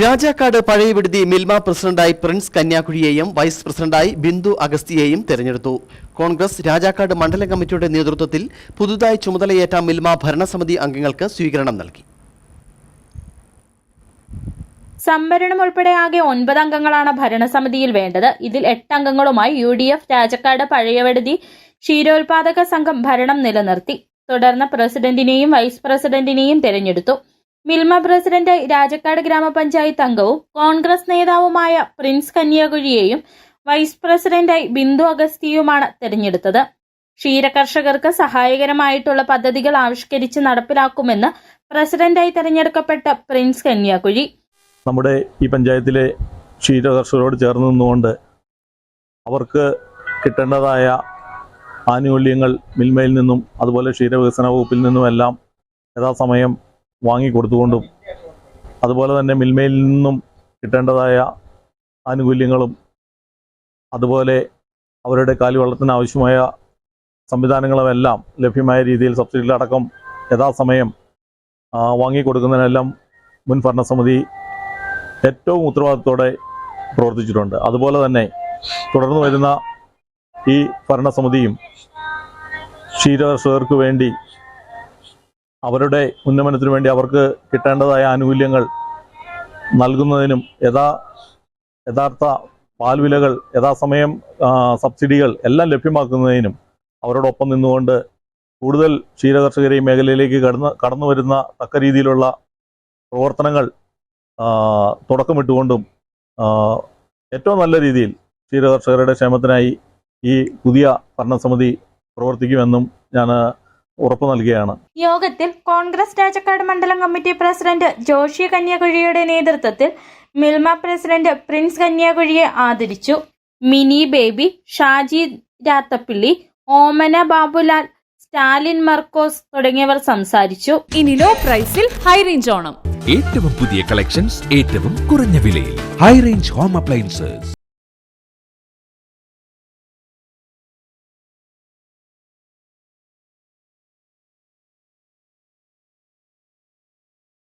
രാജാക്കാട് പഴയ വിടുതി മിൽമ പ്രസിഡന്റായി Prince കന്യാകുഴിയെയും vice പ്രസിഡന്റായി ബിന്ദു അഗസ്തിയെയും തെരഞ്ഞെടുത്തു. കോൺഗ്രസ് രാജാക്കാട് മണ്ഡലം കമ്മിറ്റിയുടെ നേതൃത്വത്തിൽ പുതുതായി ചുമതലയേറ്റ മിൽമ ഭരണസമിതി അംഗങ്ങൾക്ക് സ്വീകരണം നൽകി. സംവരണം ഉൾപ്പെടെ ആകെ ഒൻപത് അംഗങ്ങളാണ് ഭരണസമിതിയിൽ വേണ്ടത്. ഇതിൽ എട്ട് അംഗങ്ങളുമായി U D F Rajakkad Pazhayavaduthi ക്ഷീരോത്പാദക സംഘം ഭരണം നിലനിർത്തി. തുടർന്ന് പ്രസിഡന്റിനെയും വൈസ് പ്രസിഡന്റിനെയും തെരഞ്ഞെടുത്തു. മിൽമ പ്രസിഡന്റ് രാജക്കാട് ഗ്രാമപഞ്ചായത്ത് അംഗവും കോൺഗ്രസ് നേതാവുമായ പ്രിൻസ് കന്യാകുഴിയെയും വൈസ് പ്രസിഡന്റായി ബിന്ദു അഗസ്തിയുമാണ് തെരഞ്ഞെടുത്തത്. ക്ഷീരകർഷകർക്ക് സഹായകരമായിട്ടുള്ള പദ്ധതികൾ ആവിഷ്കരിച്ച് നടപ്പിലാക്കുമെന്ന് പ്രസിഡന്റായി തെരഞ്ഞെടുക്കപ്പെട്ട പ്രിൻസ് കന്യാകുഴി. നമ്മുടെ ഈ പഞ്ചായത്തിലെ ക്ഷീരകർഷകരോട് ചേർന്ന് നിന്നുകൊണ്ട് അവർക്ക് കിട്ടേണ്ടതായ ആനുകൂല്യങ്ങൾ മിൽമയിൽ നിന്നും അതുപോലെ ക്ഷീരവികസന വകുപ്പിൽ നിന്നുമെല്ലാം യഥാസമയം വാങ്ങിക്കൊടുത്തുകൊണ്ടും അതുപോലെ തന്നെ മിൽമയിൽ നിന്നും കിട്ടേണ്ടതായ ആനുകൂല്യങ്ങളും അതുപോലെ അവരുടെ കാലിവള്ളത്തിന് ആവശ്യമായ സംവിധാനങ്ങളുമെല്ലാം ലഭ്യമായ രീതിയിൽ സബ്സിഡിയിലടക്കം യഥാസമയം വാങ്ങിക്കൊടുക്കുന്നതിനെല്ലാം മുൻ ഭരണസമിതി ഏറ്റവും ഉത്തരവാദിത്തോടെ പ്രവർത്തിച്ചിട്ടുണ്ട്. അതുപോലെ തന്നെ തുടർന്നു വരുന്ന ഈ ഭരണസമിതിയും ക്ഷീരകർഷകർക്ക് വേണ്ടി അവരുടെ ഉന്നമനത്തിനു വേണ്ടി അവർക്ക് കിട്ടേണ്ടതായ ആനുകൂല്യങ്ങൾ നൽകുന്നതിനും യഥാ യഥാർത്ഥ പാൽവിലകൾ യഥാസമയം സബ്സിഡികൾ എല്ലാം ലഭ്യമാക്കുന്നതിനും അവരോടൊപ്പം നിന്നുകൊണ്ട് കൂടുതൽ ക്ഷീരകർഷകരെ ഈ മേഖലയിലേക്ക് കടന്ന് കടന്നു വരുന്ന തക്ക രീതിയിലുള്ള പ്രവർത്തനങ്ങൾ തുടക്കമിട്ടുകൊണ്ടും ഏറ്റവും നല്ല രീതിയിൽ ക്ഷീരകർഷകരുടെ ക്ഷേമത്തിനായി ഈ പുതിയ ഭരണസമിതി പ്രവർത്തിക്കുമെന്നും ഞാൻ ഉറപ്പു നൽകുകയാണ് യോഗത്തിൽ കോൺഗ്രസ് രാജക്കാട് മണ്ഡലം കമ്മിറ്റി പ്രസിഡന്റ് ജോഷി കന്യാകുഴിയുടെ നേതൃത്വത്തിൽ മിൽമ പ്രസിഡന്റ് പ്രിൻസ് കന്യാകുഴിയെ ആദരിച്ചു. മിനി ബേബി ഷാജി രാത്തപ്പിള്ളി ഓമന ബാബുലാൽ സ്റ്റാലിൻ മർക്കോസ് തുടങ്ങിയവർ സംസാരിച്ചു. ഇനി ലോ പ്രൈസിൽ ഹൈ റേഞ്ച് ഓണം. ഏറ്റവും പുതിയ കളക്ഷൻസ് ഏറ്റവും കുറഞ്ഞ വിലയിൽ. High range home appliances